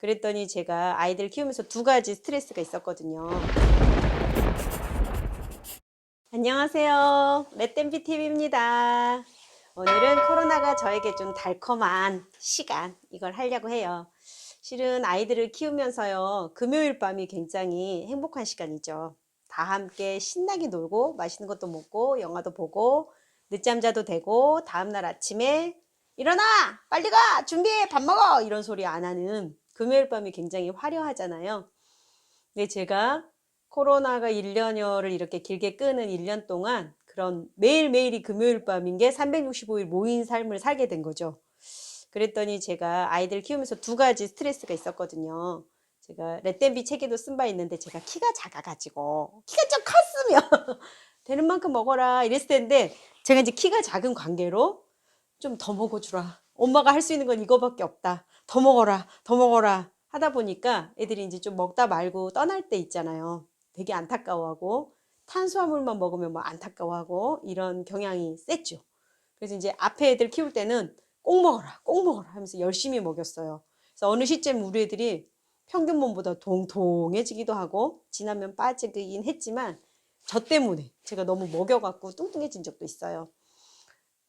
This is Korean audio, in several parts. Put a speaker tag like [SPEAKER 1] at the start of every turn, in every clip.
[SPEAKER 1] 그랬더니 제가 아이들 키우면서 두 가지 스트레스가 있었거든요. 안녕하세요. 렛댐비 TV입니다. 오늘은 코로나가 저에게 좀 달콤한 시간 이걸 하려고 해요. 실은 아이들을 키우면서요. 금요일 밤이 굉장히 행복한 시간이죠. 다 함께 신나게 놀고 맛있는 것도 먹고 영화도 보고 늦잠 자도 되고 다음날 아침에 일어나 빨리 가 준비해 밥 먹어 이런 소리 안 하는 금요일 밤이 굉장히 화려하잖아요. 근데 제가 코로나가 1년여를 이렇게 길게 끄는 1년 동안 그런 매일매일이 금요일 밤인 게 365일 모인 삶을 살게 된 거죠. 그랬더니 제가 아이들 키우면서 두 가지 스트레스가 있었거든요. 제가 레댐비 책에도 쓴 바 있는데 제가 키가 작아가지고 키가 좀 컸으면 되는 만큼 먹어라 이랬을 텐데 제가 이제 키가 작은 관계로 좀 더 먹어주라. 엄마가 할 수 있는 건 이거밖에 없다. 더 먹어라, 더 먹어라 하다 보니까 애들이 이제 좀 먹다 말고 떠날 때 있잖아요. 되게 안타까워하고 탄수화물만 먹으면 뭐 안타까워하고 이런 경향이 셌죠. 그래서 이제 앞에 애들 키울 때는 꼭 먹어라, 꼭 먹어라 하면서 열심히 먹였어요. 그래서 어느 시점 우리 애들이 평균 몸보다 동통해지기도 하고 지나면 빠지긴 했지만 저 때문에 제가 너무 먹여갖고 뚱뚱해진 적도 있어요.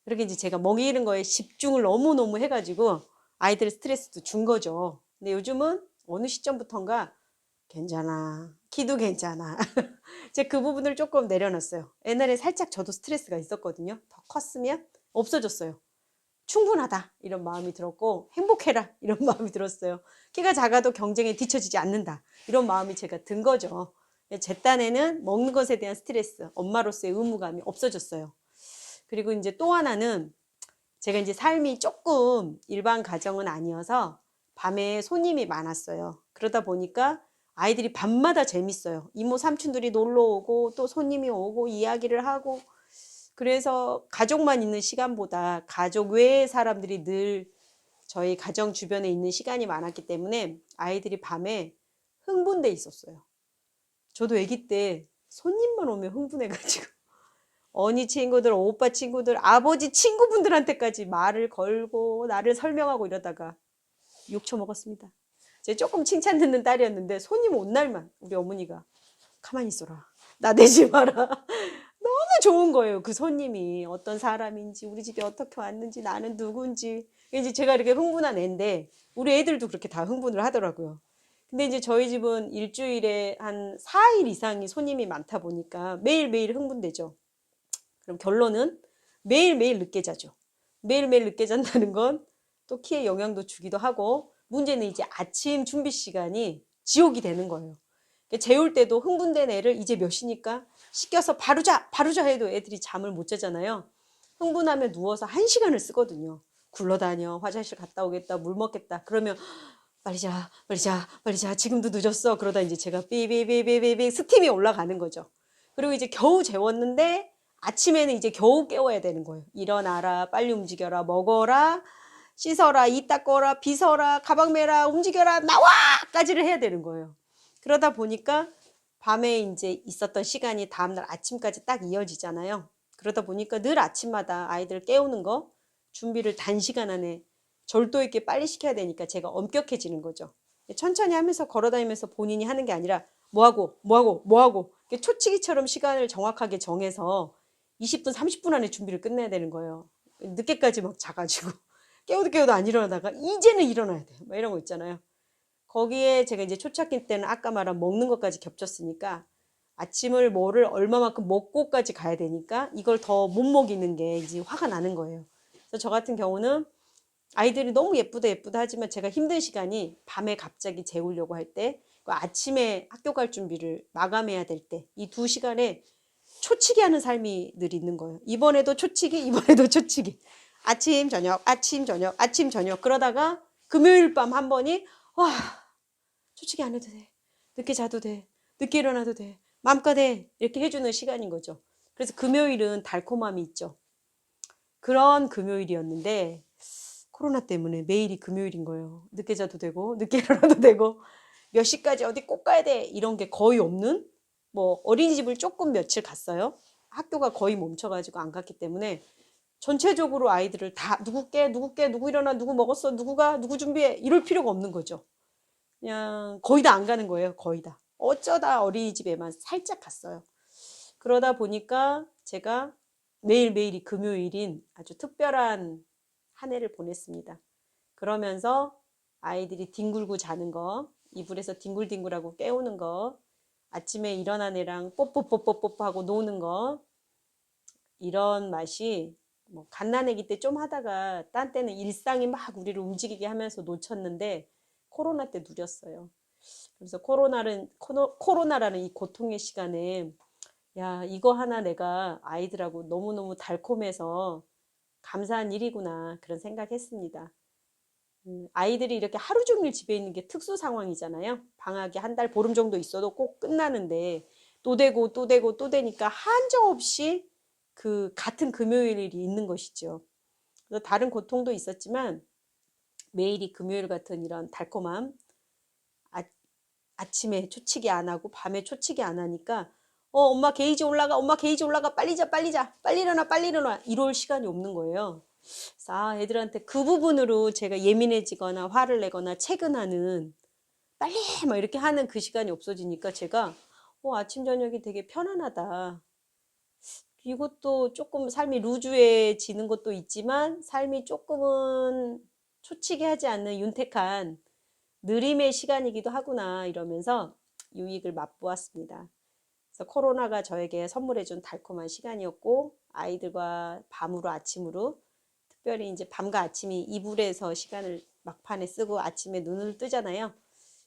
[SPEAKER 1] 그렇게 이제 제가 먹이는 거에 집중을 너무너무 해가지고 아이들 스트레스도 준 거죠. 근데 요즘은 어느 시점부터인가 괜찮아. 키도 괜찮아. 제가 그 부분을 조금 내려놨어요. 옛날에 살짝 저도 스트레스가 있었거든요. 더 컸으면 없어졌어요. 충분하다. 이런 마음이 들었고, 행복해라. 이런 마음이 들었어요. 키가 작아도 경쟁에 뒤처지지 않는다. 이런 마음이 제가 든 거죠. 제 딴에는 먹는 것에 대한 스트레스, 엄마로서의 의무감이 없어졌어요. 그리고 이제 또 하나는 제가 이제 삶이 조금 일반 가정은 아니어서 밤에 손님이 많았어요. 그러다 보니까 아이들이 밤마다 재밌어요. 이모 삼촌들이 놀러 오고 또 손님이 오고 이야기를 하고 그래서 가족만 있는 시간보다 가족 외의 사람들이 늘 저희 가정 주변에 있는 시간이 많았기 때문에 아이들이 밤에 흥분돼 있었어요. 저도 아기 때 손님만 오면 흥분해가지고 언니 친구들, 오빠 친구들, 아버지 친구분들한테까지 말을 걸고 나를 설명하고 이러다가 욕 처먹었습니다. 제가 조금 칭찬 듣는 딸이었는데 손님 온 날만 우리 어머니가 가만히 있어라. 나대지 마라. 너무 좋은 거예요. 그 손님이 어떤 사람인지 우리 집에 어떻게 왔는지 나는 누군지 이제 제가 이렇게 흥분한 애인데 우리 애들도 그렇게 다 흥분을 하더라고요. 근데 이제 저희 집은 일주일에 한 4일 이상이 손님이 많다 보니까 매일매일 흥분되죠. 그럼 결론은 매일매일 늦게 자죠. 매일매일 늦게 잔다는 건 또 키에 영향도 주기도 하고 문제는 이제 아침 준비 시간이 지옥이 되는 거예요. 그러니까 재울 때도 흥분된 애를 이제 몇 시니까 씻겨서 바로 자, 바로 자 해도 애들이 잠을 못 자잖아요. 흥분하면 누워서 한 시간을 쓰거든요. 굴러다녀, 화장실 갔다 오겠다, 물 먹겠다. 그러면 빨리 자, 빨리 자, 빨리 자. 지금도 늦었어. 그러다 이제 제가 삐삐삐삐삐삐 스팀이 올라가는 거죠. 그리고 이제 겨우 재웠는데 아침에는 이제 겨우 깨워야 되는 거예요. 일어나라, 빨리 움직여라, 먹어라, 씻어라, 이 닦어라, 빗어라, 가방 매라, 움직여라, 나와! 까지를 해야 되는 거예요. 그러다 보니까 밤에 이제 있었던 시간이 다음날 아침까지 딱 이어지잖아요. 그러다 보니까 늘 아침마다 아이들 깨우는 거 준비를 단시간 안에 절도 있게 빨리 시켜야 되니까 제가 엄격해지는 거죠. 천천히 하면서 걸어다니면서 본인이 하는 게 아니라 뭐하고, 뭐하고, 뭐하고 초치기처럼 시간을 정확하게 정해서 20분, 30분 안에 준비를 끝내야 되는 거예요. 늦게까지 막 자가지고 깨워도 깨워도 안 일어나다가 이제는 일어나야 돼. 뭐 이런 거 있잖아요. 거기에 제가 이제 초창기 때는 아까 말한 먹는 것까지 겹쳤으니까 아침을 뭐를 얼마만큼 먹고까지 가야 되니까 이걸 더 못 먹이는 게 이제 화가 나는 거예요. 그래서 저 같은 경우는 아이들이 너무 예쁘다 예쁘다 하지만 제가 힘든 시간이 밤에 갑자기 재우려고 할 때, 그 아침에 학교 갈 준비를 마감해야 될 때, 이 두 시간에 초치기 하는 삶이 늘 있는 거예요. 이번에도 초치기, 이번에도 초치기. 아침, 저녁, 아침, 저녁, 아침, 저녁. 그러다가 금요일 밤 한 번이, 와, 초치기 안 해도 돼. 늦게 자도 돼. 늦게 일어나도 돼. 맘껏 해. 이렇게 해주는 시간인 거죠. 그래서 금요일은 달콤함이 있죠. 그런 금요일이었는데, 코로나 때문에 매일이 금요일인 거예요. 늦게 자도 되고, 늦게 일어나도 되고, 몇 시까지 어디 꼭 가야 돼. 이런 게 거의 없는? 뭐, 어린이집을 조금 며칠 갔어요. 학교가 거의 멈춰가지고 안 갔기 때문에 전체적으로 아이들을 다 누구 깨, 누구 깨, 누구 일어나, 누구 먹었어, 누구가, 누구 준비해. 이럴 필요가 없는 거죠. 그냥 거의 다 안 가는 거예요. 거의 다. 어쩌다 어린이집에만 살짝 갔어요. 그러다 보니까 제가 매일매일이 금요일인 아주 특별한 한 해를 보냈습니다. 그러면서 아이들이 뒹굴고 자는 거, 이불에서 뒹굴뒹굴하고 깨우는 거, 아침에 일어난 애랑 뽀뽀뽀뽀뽀 하고 노는 거, 이런 맛이 뭐 갓난아기 때 좀 하다가 딴 때는 일상이 막 우리를 움직이게 하면서 놓쳤는데 코로나 때 누렸어요. 그래서 코로나는 코로, 코로나라는 이 고통의 시간에 야 이거 하나 내가 아이들하고 너무너무 달콤해서 감사한 일이구나 그런 생각했습니다. 음, 아이들이 이렇게 하루 종일 집에 있는 게 특수 상황이잖아요. 방학이 한 달 보름 정도 있어도 꼭 끝나는데 또 되고 또 되고 또 되니까 한정 없이 그 같은 금요일이 있는 것이죠. 그래서 다른 고통도 있었지만 매일이 금요일 같은 이런 달콤함, 아, 아침에 초치기 안 하고 밤에 초치기 안 하니까 어 엄마 게이지 올라가 엄마 게이지 올라가 빨리 자 빨리 자 빨리 일어나 빨리 일어나 이럴 시간이 없는 거예요. 아, 애들한테 그 부분으로 제가 예민해지거나 화를 내거나 채근하는 빨리 막 이렇게 하는 그 시간이 없어지니까 제가 어, 아침 저녁이 되게 편안하다. 이것도 조금 삶이 루즈해지는 것도 있지만 삶이 조금은 초치게 하지 않는 윤택한 느림의 시간이기도 하구나 이러면서 유익을 맛보았습니다. 그래서 코로나가 저에게 선물해준 달콤한 시간이었고 아이들과 밤으로 아침으로 특별히 이제 밤과 아침이 이불에서 시간을 막판에 쓰고 아침에 눈을 뜨잖아요.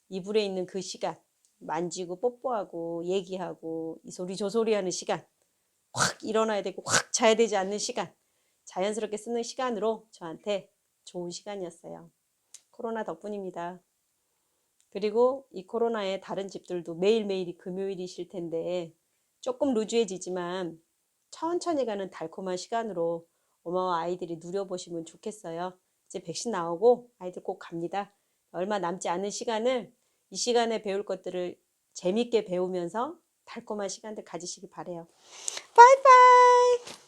[SPEAKER 1] 이불에 있는 그 시간 만지고 뽀뽀하고 얘기하고 이 소리 저 소리 하는 시간 확 일어나야 되고 확 자야 되지 않는 시간 자연스럽게 쓰는 시간으로 저한테 좋은 시간이었어요. 코로나 덕분입니다. 그리고 이 코로나에 다른 집들도 매일매일이 금요일이실 텐데 조금 루즈해지지만 천천히 가는 달콤한 시간으로 엄마와 아이들이 누려보시면 좋겠어요. 이제 백신 나오고 아이들 꼭 갑니다. 얼마 남지 않은 시간을 이 시간에 배울 것들을 재밌게 배우면서 달콤한 시간들 가지시기 바래요. 바이바이.